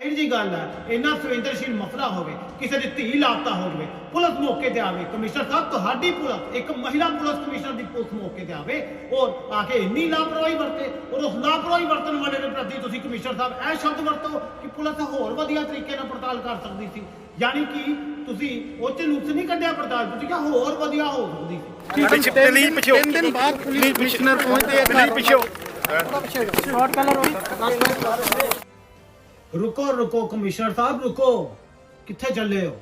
ਇਹ ਜੀ ਗੱਲ ਹੈ ਇੰਨਾ ਸੰਵੇਦਨਸ਼ੀਲ ਮਸਲਾ ਹੋਵੇ ਕਿਸੇ ਦੀ ਧੀ ਲਾਪਤਾ ਹੋ ਜਾਵੇ ਪੁਲਿਸ ਮੌਕੇ ਤੇ ਆਵੇ ਕਮਿਸ਼ਨਰ ਸਾਹਿਬ ਤੁਹਾਡੀ ਪੁਲਿਸ ਇੱਕ ਮਹਿਲਾ ਪੁਲਿਸ ਕਮਿਸ਼ਨਰ ਦੀ ਪੁਲਿਸ ਮੌਕੇ ਤੇ ਆਵੇ ਔਰ ਆ ਕੇ ਇੰਨੀ ਲਾਪਰਵਾਹੀ ਵਰਤੇ ਔਰ ਉਸ ਲਾਪਰਵਾਹੀ ਵਰਤਣ ਵਾਲੇ ਦੇ ਪ੍ਰਤੀ ਤੁਸੀਂ ਕਮਿਸ਼ਨਰ ਸਾਹਿਬ ਇਹ ਸ਼ਬਦ ਵਰਤੋ ਕਿ ਪੁਲਿਸ ਹੋਰ ਵਧੀਆ ਤਰੀਕੇ ਨਾਲ ਪੜਤਾਲ ਕਰ ਸਕਦੀ ਸੀ। ਯਾਨੀ ਕਿ ਤੁਸੀਂ ਉਹ ਚ ਨੁਕਸ ਨਹੀਂ ਕੱਢਿਆ ਪੜਤਾਲ ਤੁਸੀਂ ਕਿਹਾ ਹੋਰ ਵਧੀਆ ਹੋ ਸਕਦੀ ਸੀ। ਪਿੱਛੇ ਪਲੀਜ਼ ਪਿੱਛੇ ਤਿੰਨ ਦਿਨ ਬਾਅਦ ਪੁਲਿਸ ਕਮਿਸ਼ਨਰ ਪਹੁੰਚਦੇ ਆ ਪਲੀਜ਼ ਪਿੱਛੇ ਸ਼ਾਰਟ ਕਲਰ ਹੋਈ ਰੁਕੋ ਰੁਕੋ ਕਮਿਸ਼ਨਰ ਸਾਹਿਬ ਰੁਕੋ। ਕਿੱਥੇ ਚੱਲੇ ਹੋ?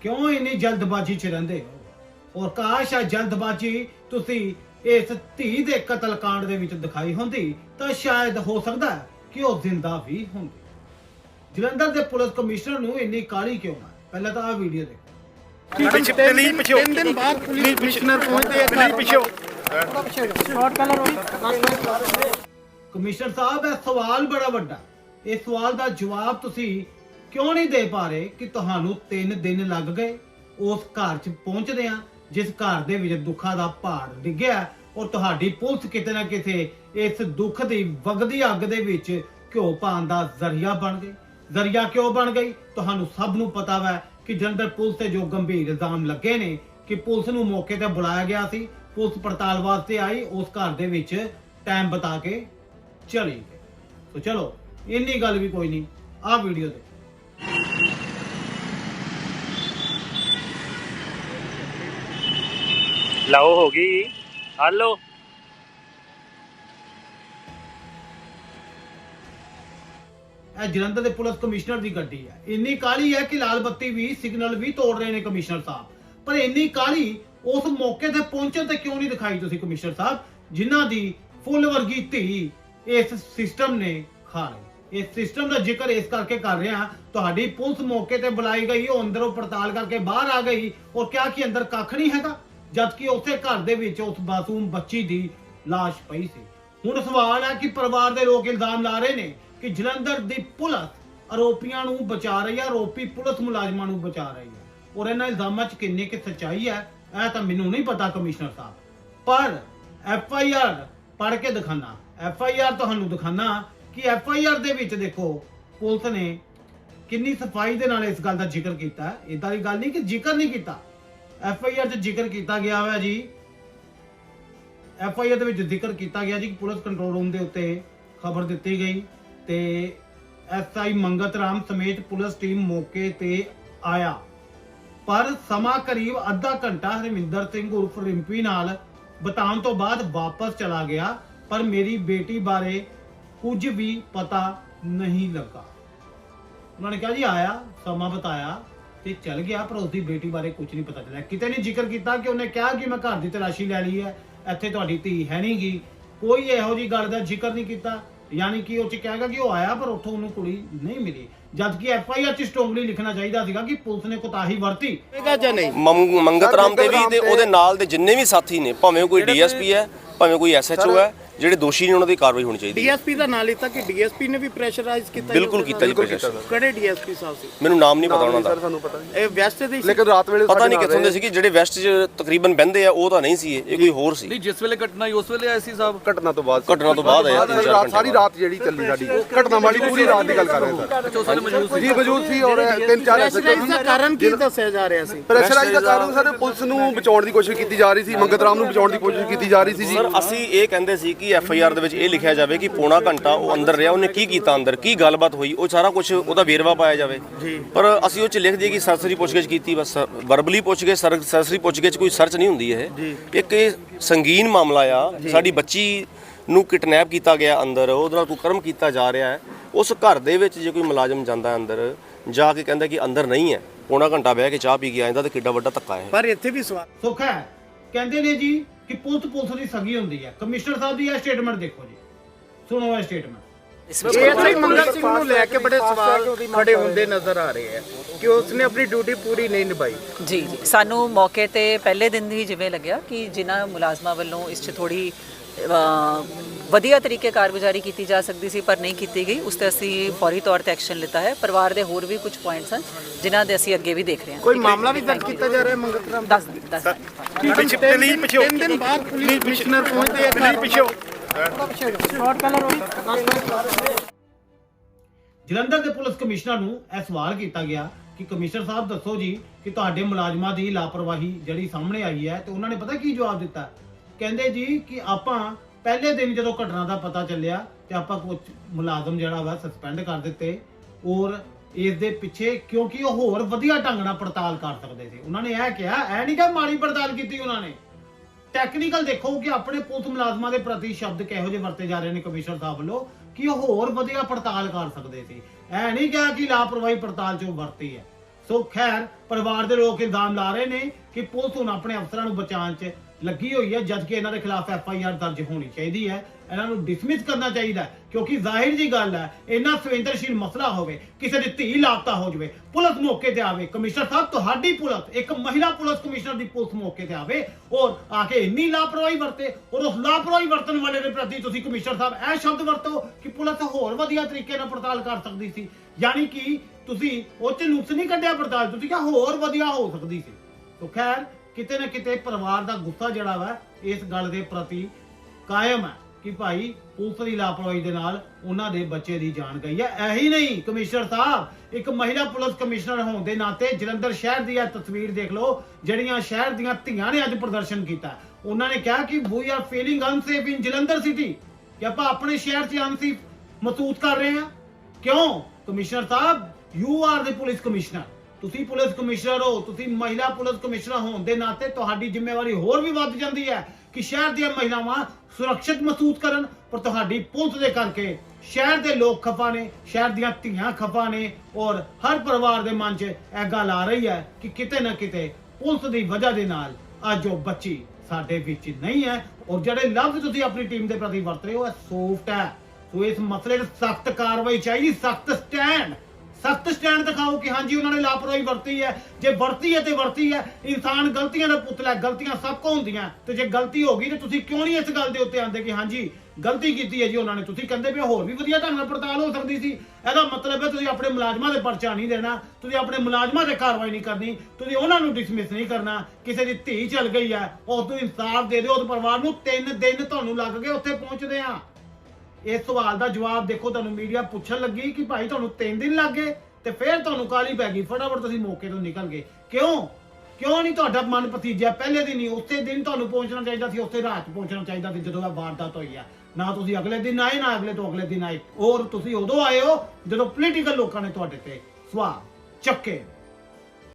ਕਿਉਂ ਇੰਨੀ ਜਲਦਬਾਜ਼ੀ 'ਚ ਰਹਿੰਦੇ ਹੋ? ਔਰ ਕਾਸ਼ ਆ ਜਲਦਬਾਜ਼ੀ ਤੁਸੀਂ ਇਸ ਧੀ ਦੇ ਕਤਲकांड ਦੇ ਵਿੱਚ ਦਿਖਾਈ ਹੁੰਦੀ ਤਾਂ ਸ਼ਾਇਦ ਹੋ ਸਕਦਾ ਕਿ ਉਹ ਜ਼ਿੰਦਾ ਵੀ ਹੁੰਦੀ। ਜਲੰਧਰ ਦੇ ਪੁਲਿਸ ਕਮਿਸ਼ਨਰ ਨੂੰ ਇੰਨੀ ਕਾਲੀ ਕਿਉਂ ਹੈ ਪਹਿਲਾਂ ਤਾਂ ਆਹ ਵੀਡੀਓ ਦੇਖੋ। ਪਿੱਛੇ ਪਲੀਜ਼ ਪਿੱਛੇ ਤਿੰਨ ਦਿਨ ਬਾਅਦ ਪੁਲਿਸ ਕਮਿਸ਼ਨਰ ਪਹੁੰਚਦੇ ਆ। ਪਲੀਜ਼ ਪਿੱਛੇ ਸ਼ਾਰਟ ਕਲਰ ਹੋਈ ਕਮਿਸ਼ਨਰ ਸਾਹਿਬ ਇਹ ਸਵਾਲ ਬੜਾ ਵੱਡਾ। ਇਹ ਸਵਾਲ ਦਾ ਜਵਾਬ ਤੁਸੀਂ ਕਿਉਂ ਨਹੀਂ ਦੇ ਪਾ ਰਹੇ ਕਿ ਤੁਹਾਨੂੰ 3 ਦਿਨ ਲੱਗ ਗਏ ਉਸ ਘਰ 'ਚ ਪਹੁੰਚਦੇ ਆ, ਜਿਸ ਘਰ ਦੇ ਵਿੱਚ ਦੁੱਖਾਂ ਦਾ ਪਹਾੜ ਡਿੱਗਿਆ ਔਰ ਤੁਹਾਡੀ ਪੁਲਿਸ ਕਿਤੇ ਨਾ ਕਿਤੇ ਇਸ ਦੁੱਖ ਦੀ ਵਗਦੀ ਅੱਗ ਦੇ ਵਿੱਚ ਘਿਓ ਪਾਉਣ ਦਾ ਜ਼ਰੀਆ ਬਣ ਗਈ। ਜ਼ਰੀਆ ਕਿਉਂ ਬਣ ਗਈ? ਤੁਹਾਨੂੰ ਸਭ ਨੂੰ ਪਤਾ ਵਾ ਕਿ ਜਲੰਧਰ ਪੁਲਿਸ ਤੇ ਜੋ ਗੰਭੀਰ ਇਲਜ਼ਾਮ ਲੱਗੇ ਨੇ ਕਿ ਪੁਲਿਸ ਨੂੰ ਮੌਕੇ ਤੇ ਬੁਲਾਇਆ ਗਿਆ ਸੀ, ਪੁਲਿਸ ਪੜਤਾਲ ਵਾਸਤੇ ਆਈ, ਉਸ ਘਰ ਦੇ ਵਿੱਚ ਟਾਈਮ ਬਤਾ ਕੇ ਚਲੀ ਗਈ। ਸੋ ਚਲੋ ਇੰਨੀ ਗੱਲ ਵੀ ਕੋਈ ਨਹੀਂ ਆਹ ਵੀਡੀਓ ਦੇ ਲਓ ਹੋ ਗਈ। ਹਲੋ ਇਹ ਜਲੰਧਰ ਦੇ ਪੁਲਿਸ ਕਮਿਸ਼ਨਰ ਦੀ ਗੱਡੀ ਹੈ। ਇੰਨੀ ਕਾਲੀ ਹੈ ਕਿ ਲਾਲ ਬੱਤੀ ਵੀ ਸਿਗਨਲ ਵੀ ਤੋੜ ਰਹੇ ਨੇ ਕਮਿਸ਼ਨਰ ਸਾਹਿਬ। ਪਰ ਇੰਨੀ ਕਾਲੀ ਉਸ ਮੌਕੇ ਤੇ ਪਹੁੰਚਣ ਤੇ ਕਿਉਂ ਨਹੀਂ ਦਿਖਾਈ ਤੁਸੀਂ ਕਮਿਸ਼ਨਰ ਸਾਹਿਬ? ਜਿਨ੍ਹਾਂ ਦੀ ਫੁੱਲ ਵਰਗੀ ਧੀ ਇਸ ਸਿਸਟਮ ਨੇ ਖਾ ਲਈ। ਇਸ ਸਿਸਟਮ ਦਾ ਜ਼ਿਕਰ ਇਸ ਕਰਕੇ ਕਰ ਰਿਹਾ ਤੁਹਾਡੀ ਪੁਲਿਸ ਮੌਕੇ ਤੇ ਬੁਲਾਈ ਗਈ, ਉਹ ਅੰਦਰੋਂ ਪੜਤਾਲ ਕਰਕੇ ਬਾਹਰ ਆ ਗਈ, ਔਰ ਕਿਹਾ ਕਿ ਅੰਦਰ ਕੱਖ ਨਹੀਂ ਹੈਗਾ, ਜਦਕਿ ਉੱਥੇ ਘਰ ਦੇ ਵਿੱਚ ਉਸ ਮਾਸੂਮ ਬੱਚੀ ਦੀ ਲਾਸ਼ ਪਈ ਸੀ। ਹੁਣ ਸਵਾਲ ਹੈ ਕਿ ਪਰਿਵਾਰ ਦੇ ਲੋਕ ਇਲਜ਼ਾਮ ਲਾ ਰਹੇ ਨੇ ਕਿ ਜਲੰਧਰ ਦੀ ਪੁਲਿਸ ਆਰੋਪੀਆਂ ਨੂੰ ਬਚਾ ਰਹੀ ਹੈ, ਆਰੋਪੀ ਪੁਲਿਸ ਮੁਲਾਜ਼ਮਾਂ ਨੂੰ ਬਚਾ ਰਹੀ ਹੈ। ਔਰ ਇਹਨਾਂ ਇਲਜ਼ਾਮਾਂ 'ਚ ਕਿੰਨੀ ਕਿ ਸੱਚਾਈ ਹੈ, ਇਹ ਤਾਂ ਮੈਨੂੰ ਨਹੀਂ ਪਤਾ, ਕਮਿਸ਼ਨਰ ਸਾਹਿਬ। ਪਰ ਐਫ ਆਈ ਆਰ ਪੜ੍ਹ ਕੇ ਦਿਖਾਣਾ ਐਫ ਆਈ ਆਰ ਤੁਹਾਨੂੰ ਦਿਖਾਣਾ ਕਿ ਐਫ ਆਈ ਆਰ ਦੇ ਵਿੱਚ ਦੇਖੋ, ਪੁਲਿਸ ਨੇ ਕਿੰਨੀ ਸਫ਼ਾਈ ਦੇ ਨਾਲ ਇਸ ਗੱਲ ਦਾ ਜ਼ਿਕਰ ਕੀਤਾ। ਇਦਾਂ ਦੀ ਗੱਲ ਨਹੀਂ ਕਿ ਜ਼ਿਕਰ ਨਹੀਂ ਕੀਤਾ। ਐਫ ਆਈ ਆਰ 'ਚ ਜ਼ਿਕਰ ਕੀਤਾ ਗਿਆ ਹੋਇਆ ਜੀ। ਐਫ ਆਈ ਆਰ ਦੇ ਵਿੱਚ ਜ਼ਿਕਰ ਕੀਤਾ ਗਿਆ ਜੀ ਕਿ ਪੁਲਿਸ ਕੰਟਰੋਲ ਰੂਮ ਦੇ ਉੱਤੇ ਖਬਰ ਦਿੱਤੀ ਗਈ ਤੇ ਐਸ ਆਈ ਮੰਗਤ ਰਾਮ ਸਮੇਤ ਪੁਲਿਸ ਟੀਮ ਮੌਕੇ ਤੇ ਆਇਆ। ਪਰ ਸਮਾਂ ਕਰੀਬ ਅੱਧਾ ਘੰਟਾ ਹਰਮਿੰਦਰ ਸਿੰਘ ਉਰਫ ਰਿੰਪੀ ਨਾਲ ਬਤਾਉਣ ਤੋਂ ਬਾਅਦ ਵਾਪਸ ਚਲਾ ਗਿਆ। ਪਰ ਮੇਰੀ ਬੇਟੀ ਬਾਰੇ ਕੁਝ ਵੀ ਪਤਾ ਨਹੀਂ ਲੱਗਾ। ਉਹਨਾਂ ਨੇ ਕਿਹਾ ਜੀ ਆਇਆ ਸਮਾਂ ਬਤਾਇਆ ਤੇ ਚਲ ਗਿਆ ਪਰ ਉਸਦੀ ਬੇਟੀ ਬਾਰੇ ਕੁਝ ਨਹੀਂ ਪਤਾ ਚੱਲਿਆ। ਕਿਤੇ ਨਹੀਂ ਜ਼ਿਕਰ ਕੀਤਾ ਕਿ ਉਹਨੇ ਕਿਹਾ ਕਿ ਮੈਂ ਘਰ ਦੀ ਤਲਾਸ਼ੀ ਲੈ ਲਈ ਹੈ ਇੱਥੇ ਤੁਹਾਡੀ ਧੀ ਹੈ ਨਹੀਂ ਗੀ। ਕੋਈ ਇਹੋ ਜੀ ਗੱਲ ਦਾ ਜ਼ਿਕਰ ਨਹੀਂ ਕੀਤਾ। ਯਾਨੀ ਕਿ ਉਹ ਚ ਕਹੇਗਾ ਕਿ ਉਹ ਆਇਆ ਪਰ ਉੱਥੋਂ ਉਹਨੂੰ ਕੁੜੀ ਨਹੀਂ ਮਿਲੀ। ਜਦ ਕਿ ਐਫ ਆਈ ਆਰ ਚ ਸਟ੍ਰੋਂਗਲੀ ਲਿਖਣਾ ਚਾਹੀਦਾ ਸੀਗਾ ਕਿ ਪੁਲਿਸ ਨੇ ਕੋਤਾਹੀ ਵਰਤੀ। ਹੋਏਗਾ ਜਾਂ ਨਹੀਂ? ਮੰਗ- ਮੰਗਤ ਰਾਮ ਤੇ ਵੀ ਤੇ ਉਹਦੇ ਨਾਲ ਦੇ ਜਿੰਨੇ ਵੀ ਸਾਥੀ ਨੇ ਭਾਵੇਂ ਕੋਈ ਡੀਐਸਪੀ ਹੈ ਭਾਵੇਂ ਕੋਈ ਐਸਐਚਓ ਹੈ ਜਿਹੜੇ ਦੋਸ਼ੀ ਨੇ ਉਹਨਾਂ ਦੀ ਕਾਰਵਾਈ ਹੋਣੀ ਚਾਹੀਦੀ ਹੈ। ਡੀਐਸਪੀ ਦਾ ਨਾਂ ਲਿੱਤਾ ਕਿ ਡੀਐਸਪੀ ਨੇ ਵੀ ਪ੍ਰੈਸ਼ਰਾਈਜ਼ ਕੀਤਾ ਬਿਲਕੁਲ ਕੀਤਾ ਜੀ ਪ੍ਰੈਸ਼ਰ ਕਿਹੜੇ ਡੀਐਸਪੀ ਸਾਹਿਬ ਸੀ? ਮੈਨੂੰ ਨਾਮ ਨਹੀਂ ਪਤਾ ਉਹਨਾਂ ਦਾ। ਸਾਨੂੰ ਪਤਾ ਨਹੀਂ। ਇਹ ਵੈਸਟ ਦੇ ਸੀ। ਲੇਕਿਨ ਰਾਤ ਵੇਲੇ ਪਤਾ ਨਹੀਂ ਕਿੱਥੋਂ ਦੇ ਸੀ ਕਿ ਜਿਹੜੇ ਵੈਸਟ 'ਚ ਤਕਰੀਬਨ ਬਹਿੰਦੇ ਆ ਉਹ ਤਾਂ ਨਹੀਂ ਸੀ ਇਹ ਕੋਈ ਹੋਰ ਸੀ। ਨਹੀਂ ਜਿਸ ਵੇਲੇ ਘਟਨਾ ਹੋਈ ਉਸ ਵੇਲੇ ਆਏ ਸੀ ਸਾਹਿਬ। ਘਟਨਾ ਤੋਂ ਬਾਅਦ ਘਟਨਾ ਤੋਂ ਬਾਅਦ ਆਇਆ ਤਿੰਨ ਚਾਰ ਰਾਤ ਘੰਟੇ ਸਾਰੀ ਰਾਤ ਜਿਹੜੀ ਚੱਲੀ ਸਾਡੀ ਘਟਨਾ ਵਾਲੀ ਪੂਰੀ ਰਾਤ ਦੀ ਗੱਲ ਕਰ ਰਹੇ ਹਾਂ ਅੱਛਾ ਉਸ ਵੇਲੇ ਮੌਜੂਦ ਸਰ ਜੀ ਮੌਜੂਦ ਸੀ ਔਰ ਤਿੰਨ ਚਾਰ ਪ੍ਰੈਸ਼ਰਾਈਜ਼ ਦਾ ਕਾਰਨ ਕੀ ਦੱਸਿਆ ਜਾ ਰਿਹਾ ਸੀ? ਪ੍ਰੈਸ਼ਰਾਈਜ਼ ਦਾ ਕਾਰਨ ਸਰ ਪੁਲਿਸ ਨੂੰ ਬਚਾਉਣ ਦੀ ਕੋਸ਼ਿਸ਼ ਕੀਤੀ ਜਾ ਰਹੀ ਸੀ ਮੰਗਤ ਰਾਮ ਨੂੰ ਬਚਾਉਣ ਦੀ ਕੋਸ਼ਿਸ਼ ਕੀਤੀ ਜਾ ਰਹੀ ਸੀ ਜੀ। ਸਰ ਅਸੀਂ ਇਹ ਕਹਿੰਦੇ ਸੀ ਕਿ ਐਫ ਆਈ ਆਰ ਦੇ ਵਿੱਚ ਇਹ ਲਿਖਿਆ ਜਾਵੇ ਕਿ ਪੌਣਾ ਘੰਟਾ ਉਹ ਅੰਦਰ ਰਿਹਾ ਉਹਨੇ ਕੀ ਕੀਤਾ ਅੰਦਰ? ਕੀ ਗੱਲਬਾਤ ਹੋਈ? ਉਹ ਸਾਰਾ ਕੁਝ ਉਹਦਾ ਵੇਰਵਾ ਪਾਇਆ ਜਾਵੇ। ਪਰ ਅਸੀਂ ਉਹ ਚ ਲਿਖ ਦਈਏ ਕਿ ਸਰਸਰੀ ਪੁੱਛਗਿੱਛ ਕੀਤੀ ਬਸ ਵਰਬਲੀ ਪੁੱਛਗਿੱਛ ਸਰ- ਸਰਸਰੀ ਪੁੱਛਗਿੱਛ ਕੋਈ ਸਰਚ ਨਹੀਂ ਹੁੰਦੀ ਇਹ। ਇੱਕ ਇਹ ਸੰਗੀਨ ਮਾਮਲਾ ਆ ਸਾਡੀ ਬੱਚੀ ਨੂੰ ਕਿਡਨੈਪ ਕੀਤਾ ਗਿਆ ਅੰਦਰ ਉਹਦੇ ਨਾਲ ਕੁਕਰਮ ਕੀਤਾ ਜਾ ਰਿਹਾ ਹੈ। ਉਸ ਘਰ ਦੇ ਵਿੱਚ ਜੇ ਕੋਈ ਮੁਲਾਜ਼ਮ ਜਾਂਦਾ ਅੰਦਰ ਜਾ ਕੇ ਕਹਿੰਦਾ ਕਿ ਅੰਦਰ ਨਹੀਂ ਹੈ ਪੌਣਾ ਘੰਟਾ ਬਹਿ ਕੇ ਚਾਹ ਪੀ ਕੇ ਆਇਂਦਾ ਤਾਂ ਕਿੱਡਾ ਵੱਡਾ ਧੱਕਾ ਹੈ। ਪਰ ਇੱਥੇ ਵੀ ਸਵਾਲ ਸੁੱਖ ਹੈ? ਕਹਿੰਦੇ ਨੇ ਜੀ ਕਿ ਪੁਲਿਸ ਪੁਲਿਸ ਦੀ ਸਗੀ ਹੁੰਦੀ ਹੈ ਕਮਿਸ਼ਨਰ ਸਾਹਿਬ ਦੀ ਇਹ ਸਟੇਟਮੈਂਟ ਦੇਖੋ ਜੀ। ਸੁਣੋ ਇਹ ਸਟੇਟਮੈਂਟ ਏਐਸਆਈ ਮੰਗਲ ਸਿੰਘ ਨੂੰ ਲੈ ਕੇ ਬੜੇ ਸਵਾਲ ਖੜੇ ਹੁੰਦੇ ਨਜ਼ਰ ਆ ਰਹੇ ਹੈ ਕਿ ਉਸਨੇ ਆਪਣੀ ਡਿਊਟੀ ਪੂਰੀ ਨਹੀਂ ਨਿਭਾਈ। ਜੀ ਜੀ। ਸਾਨੂੰ ਮੌਕੇ ਤੇ ਪਹਿਲੇ ਦਿਨ ਹੀ ਜਿਵੇਂ ਲੱਗਿਆ ਕਿ ਜਿਨ੍ਹਾਂ ਮੁਲਾਜ਼ਮਾਂ ਵੱਲੋਂ ਇਸ 'ਚ ਥੋੜੀ ਵਧੀਆ ਤਰੀਕੇ ਕਾਰਗੁਜ਼ਾਰੀ ਕੀਤੀ ਜਾ ਸਕਦੀ ਸੀ ਪਰ ਨਹੀਂ ਕੀਤੀ ਗਈ। ਉਸ ਤੇ ਅਸੀਂ ਫੌਰੀ ਤੌਰ ਤੇ ਐਕਸ਼ਨ ਲਿੱਤਾ ਹੈ। ਪਰਿਵਾਰ ਦੇ ਹੋਰ ਵੀ ਕੁਝ ਪੁਆਇੰਟਸ ਹਨ ਜਿਨ੍ਹਾਂ ਦੇ ਅਸੀਂ ਅੱਗੇ ਵੀ ਦੇਖ ਰਹੇ ਹਾਂ। ਕੋਈ ਮਾਮਲਾ ਵੀ ਦਰਜ ਕੀਤਾ ਜਾ ਰਿਹਾ ਹੈ ਰਾਮ ਦੱਸ ਦੱਸ ਪਿੱਛੇ ਪਲੀਜ਼ ਪਿੱਛੇ ਤਿੰਨ ਦਿਨ ਬਾਅਦ ਪੁਲਿਸ ਕਮਿਸ਼ਨਰ ਪਹੁੰਚਦੇ ਆ ਪਲੀਜ਼ ਪਿੱਛੇ ਸ਼ਾਰਟ ਕਲਰ ਹੋਈ ਜਲੰਧਰ ਦੇ ਪੁਲਿਸ ਕਮਿਸ਼ਨਰ ਨੂੰ ਇਹ ਸਵਾਲ ਕੀਤਾ ਗਿਆ ਕਿ ਕਮਿਸ਼ਨਰ ਸਾਹਿਬ ਦੱਸੋ ਜੀ ਕਿ ਤੁਹਾਡੇ ਮੁਲਾਜ਼ਮਾਂ ਦੀ ਲਾਪਰਵਾਹੀ ਜਿਹੜੀ ਸਾਹਮਣੇ ਆਈ ਹੈ ਤੇ ਉਹਨਾਂ ਨੇ ਪਤਾ ਕੀ ਜਵਾਬ ਦਿੱਤਾ? ਕਹਿੰਦੇ ਜੀ ਕਿ ਆਪਾਂ ਪਹਿਲੇ ਦਿਨ ਜਦੋਂ ਘਟਨਾ ਦਾ ਪਤਾ ਚੱਲਿਆ ਤੇ ਆਪਾਂ ਕੁਝ ਮੁਲਾਜ਼ਮ ਜਿਹੜਾ ਵਾ ਸਸਪੈਂਡ ਕਰ ਦਿੱਤੇ ਔਰ ਇਸ ਦੇ ਪਿੱਛੇ ਕਿਉਂਕਿ ਉਹ ਹੋਰ ਵਧੀਆ ਢੰਗ ਨਾਲ ਪੜਤਾਲ ਕਰ ਸਕਦੇ ਸੀ। ਉਹਨਾਂ ਨੇ ਇਹ ਕਿਹਾ, ਇਹ ਨਹੀਂ ਕਿ ਮਾੜੀ ਪੜਤਾਲ ਕੀਤੀ ਉਹਨਾਂ ਨੇ। ਟੈਕਨੀਕਲ ਦੇਖੋ ਕਿ ਆਪਣੇ ਪੁਲਿਸ ਮੁਲਾਜ਼ਮਾਂ ਦੇ ਪ੍ਰਤੀ ਸ਼ਬਦ ਕਿਹੋ ਜਿਹੇ ਵਰਤੇ ਜਾ ਰਹੇ ਨੇ ਕਮਿਸ਼ਨਰ ਸਾਹਿਬ ਵੱਲੋਂ, ਕਿ ਉਹ ਹੋਰ ਵਧੀਆ ਪੜਤਾਲ ਕਰ ਸਕਦੇ ਸੀ। ਐ ਨਹੀਂ ਕਿਹਾ ਕਿ ਲਾਪਰਵਾਹੀ ਪੜਤਾਲ ਚੋਂ ਵਰਤੀ ਹੈ। ਸੋ ਖੈਰ, ਪਰਿਵਾਰ ਦੇ ਲੋਕ ਇਲਜ਼ਾਮ ਲਾ ਰਹੇ ਨੇ ਕਿ ਪੁਲਿਸ ਹੁਣ ਆਪਣੇ ਅਫਸਰਾਂ ਨੂੰ ਬਚਾਉਣ 'ਚ ਲੱਗੀ ਹੋਈ ਹੈ ਜਦ ਕਿ ਇਹਨਾਂ ਦੇ ਖਿਲਾਫ ਐਫ ਆਈ ਆਰ ਦਰਜ ਹੋਣੀ ਚਾਹੀਦੀ ਹੈ। ਇਹਨਾਂ ਨੂੰ ਡਿਸਮਿਸ ਕਰਨਾ ਚਾਹੀਦਾ ਕਿਉਂਕਿ ਜ਼ਾਹਿਰ ਜੀ ਗੱਲ ਹੈ ਇੰਨਾ ਸੰਵੇਦਨਸ਼ੀਲ ਮਸਲਾ ਹੋਵੇ, ਕਿਸੇ ਦੀ ਧੀ ਲਾਪਤਾ ਹੋ ਜਾਵੇ, ਪੁਲਿਸ ਮੌਕੇ ਤੇ ਆਵੇ, ਕਮਿਸ਼ਨਰ ਸਾਹਿਬ, ਤੁਹਾਡੀ ਪੁਲਿਸ, ਇੱਕ ਮਹਿਲਾ ਪੁਲਿਸ ਕਮਿਸ਼ਨਰ ਦੀ ਪੁਲਿਸ ਮੌਕੇ ਤੇ ਆਵੇ, ਔਰ ਆ ਕੇ ਇੰਨੀ ਲਾਪਰਵਾਹੀ ਵਰਤੇ, ਔਰ ਉਸ ਲਾਪਰਵਾਹੀ ਵਰਤਣ ਵਾਲੇ ਦੇ ਪ੍ਰਤੀ ਤੁਸੀਂ ਕਮਿਸ਼ਨਰ ਸਾਹਿਬ ਇਹ ਸ਼ਬਦ ਵਰਤੋ ਕਿ ਪੁਲਿਸ ਹੋਰ ਵਧੀਆ ਤਰੀਕੇ ਨਾਲ ਪੜਤਾਲ ਕਰ ਸਕਦੀ ਸੀ। ਯਾਨੀ ਕਿ ਤੁਸੀਂ ਉਹ ਚ ਨੁਕਸ ਨਹੀਂ ਕੱਢਿਆ ਪੜਤਾਲ, ਤੁਸੀਂ ਕਿਹਾ ਹੋਰ ਵਧੀਆ ਹੋ ਸਕਦੀ ਸੀ। ਤੋ ਖੈਰ ਕਿਤੇ ਨਾ ਕਿਤੇ ਪਰਿਵਾਰ ਦਾ ਗੁੱਸਾ ਜਿਹੜਾ ਵਾ, ਇਸ ਗੱਲ ਦੇ ਪ੍ਰਤੀ ਕਾਇਮ ਹੈ ਕਿ ਭਾਈ ਪੁਲਿਸ ਦੀ ਲਾਪਰਵਾਹੀ ਦੇ ਨਾਲ ਉਹਨਾਂ ਦੇ ਬੱਚੇ ਦੀ ਜਾਨ ਗਈ ਹੈ। ਇਹੀ ਨਹੀਂ, ਕਮਿਸ਼ਨਰ ਸਾਹਿਬ, ਇੱਕ ਮਹਿਲਾ ਪੁਲਿਸ ਕਮਿਸ਼ਨਰ ਹੋਣ ਦੇ ਨਾਤੇ ਜਲੰਧਰ ਸ਼ਹਿਰ ਦੀ ਇਹ ਤਸਵੀਰ ਦੇਖ ਲਓ, ਜਿਹੜੀਆਂ ਸ਼ਹਿਰ ਦੀਆਂ ਧੀਆਂ ਨੇ ਅੱਜ ਪ੍ਰਦਰਸ਼ਨ ਕੀਤਾ। ਉਹਨਾਂ ਨੇ ਕਿਹਾ ਕਿ we are feeling unsafe in Jalandhar city ਕਿ ਆਪਾਂ ਆਪਣੇ ਸ਼ਹਿਰ 'ਚ ਅਨਸੇਫ ਮਹਿਸੂਸ ਕਰ ਰਹੇ ਹਾਂ। ਕਿਉਂ? Commissioner Sahib you are the police commissioner ਤੁਸੀਂ ਪੁਲਿਸ ਕਮਿਸ਼ਨਰ ਹੋ, ਤੁਸੀਂ ਮਹਿਲਾ ਪੁਲਿਸ ਕਮਿਸ਼ਨਰ ਹੋਣ ਦੇ ਨਾਤੇ ਤੁਹਾਡੀ ਜ਼ਿੰਮੇਵਾਰੀ ਹੋਰ ਵੀ ਵੱਧ ਜਾਂਦੀ ਹੈ ਕਿ ਸ਼ਹਿਰ ਦੀਆਂ ਮਹਿਲਾਵਾਂ ਸੁਰੱਖਿਅਤ ਮਹਿਸੂਸ ਕਰਨ, ਪਰ ਤੁਹਾਡੀ ਪੁਲਿਸ ਦੇ ਕਰਕੇ ਸ਼ਹਿਰ ਦੇ ਲੋਕ ਖਫਾ ਨੇ, ਸ਼ਹਿਰ ਦੀਆਂ ਧੀਆਂ ਖਫਾ ਨੇ ਔਰ ਹਰ ਪਰਿਵਾਰ ਦੇ ਮਨ 'ਚ ਇਹ ਗੱਲ ਆ ਰਹੀ ਹੈ ਕਿ ਕਿਤੇ ਨਾ ਕਿਤੇ ਪੁਲਿਸ ਦੀ ਵਜ੍ਹਾ ਦੇ ਨਾਲ ਅੱਜ ਉਹ ਬੱਚੀ ਸਾਡੇ ਵਿੱਚ ਨਹੀਂ ਹੈ ਔਰ ਜਿਹੜੇ ਲਫ਼ਜ਼ ਤੁਸੀਂ ਆਪਣੀ ਟੀਮ ਦੇ ਪ੍ਰਤੀ ਵਰਤ ਰਹੇ ਹੋ, ਇਹ ਸੌਫਟ ਹੈ। ਸੋ ਇਸ ਮਸਲੇ 'ਤੇ ਸਖਤ ਕਾਰਵਾਈ ਚਾਹੀਦੀ, ਸਖਤ ਸਟੈਂਡ ਸਖਤ ਸਟੈਂਡ ਦਿਖਾਓ ਕਿ ਹਾਂਜੀ, ਉਹਨਾਂ ਨੇ ਲਾਪਰਵਾਹੀ ਵਰਤੀ ਹੈ। ਜੇ ਵਰਤੀ ਹੈ ਤੇ ਵਰਤੀ ਹੈ। ਇਨਸਾਨ ਗਲਤੀਆਂ ਦਾ ਪੁਤਲਾ ਹੈ ਗਲਤੀਆਂ ਸਭ ਕੋ ਹੁੰਦੀਆਂ। ਤੇ ਜੇ ਗਲਤੀ ਹੋ ਗਈ, ਤੇ ਤੁਸੀਂ ਕਿਉਂ ਨਹੀਂ ਇਸ ਗੱਲ ਦੇ ਉੱਤੇ ਆਂਦੇ ਕਿ ਹਾਂਜੀ, ਗਲਤੀ ਕੀਤੀ ਹੈ ਜੀ ਉਹਨਾਂ ਨੇ? ਤੁਸੀਂ ਕਹਿੰਦੇ ਵੀ ਹੋਰ ਵੀ ਵਧੀਆ ਢੰਗ ਨਾਲ ਪੜਤਾਲ ਹੋ ਸਕਦੀ ਸੀ। ਇਹਦਾ ਮਤਲਬ ਹੈ ਤੁਸੀਂ ਆਪਣੇ ਮੁਲਾਜ਼ਮਾਂ ਦੇ ਪਰਚਾ ਨਹੀਂ ਦੇਣਾ, ਤੁਸੀਂ ਆਪਣੇ ਮੁਲਾਜ਼ਮਾਂ ਤੇ ਕਾਰਵਾਈ ਨਹੀਂ ਕਰਨੀ, ਤੁਸੀਂ ਉਹਨਾਂ ਨੂੰ ਡਿਸਮਿਸ ਨਹੀਂ ਕਰਨਾ। ਕਿਸੇ ਦੀ ਧੀ ਚਲ ਗਈ ਹੈ, ਉਸ ਨੂੰ ਇਨਸਾਫ ਦੇ ਦਿਓ, ਉਸ ਪਰਿਵਾਰ ਨੂੰ ਤਿੰਨ ਦਿਨ ਤੁਹਾਨੂੰ ਲੱਗ ਗਏ, ਉੱਥੇ ਪਹੁੰਚਦੇ ਆ ਇਸ ਸਵਾਲ ਦਾ ਜਵਾਬ ਦੇਖੋ, ਤੁਹਾਨੂੰ ਮੀਡੀਆ ਪੁੱਛਣ ਲੱਗੀ ਕਿ ਭਾਈ ਤੁਹਾਨੂੰ 3 ਦਿਨ ਲੱਗ ਗਏ ਤੇ ਫਿਰ ਤੁਹਾਨੂੰ ਕਾਲੀ ਪੈ ਗਈ। ਫਟਾਫਟ ਤੁਸੀਂ ਮੌਕੇ ਤੋਂ ਨਿਕਲ ਗਏ। ਕਿਉਂ? ਕਿਉਂ ਨਹੀਂ ਤੁਹਾਡਾ ਮਨ ਪਤੀਜਿਆ ਪਹਿਲੇ ਦਿਨ ਹੀ ਉਸੇ ਦਿਨ ਤੁਹਾਨੂੰ ਪਹੁੰਚਣਾ ਚਾਹੀਦਾ ਸੀ, ਉਸੇ ਰਾਤ ਪਹੁੰਚਣਾ ਚਾਹੀਦਾ ਸੀ, ਜਦੋਂ ਇਹ ਵਾਰਦਾਤ ਹੋਈ ਆ। ਨਾ ਤੁਸੀਂ ਅਗਲੇ ਦਿਨ ਆਏ, ਨਾ ਅਗਲੇ ਤੋਂ ਅਗਲੇ ਦਿਨ ਆਏ। ਔਰ ਤੁਸੀਂ ਉਦੋਂ ਆਏ ਹੋ ਜਦੋਂ ਪੋਲੀਟੀਕਲ ਲੋਕਾਂ ਨੇ ਤੁਹਾਡੇ ਤੇ ਸਵਾਲ ਚੱਕੇ।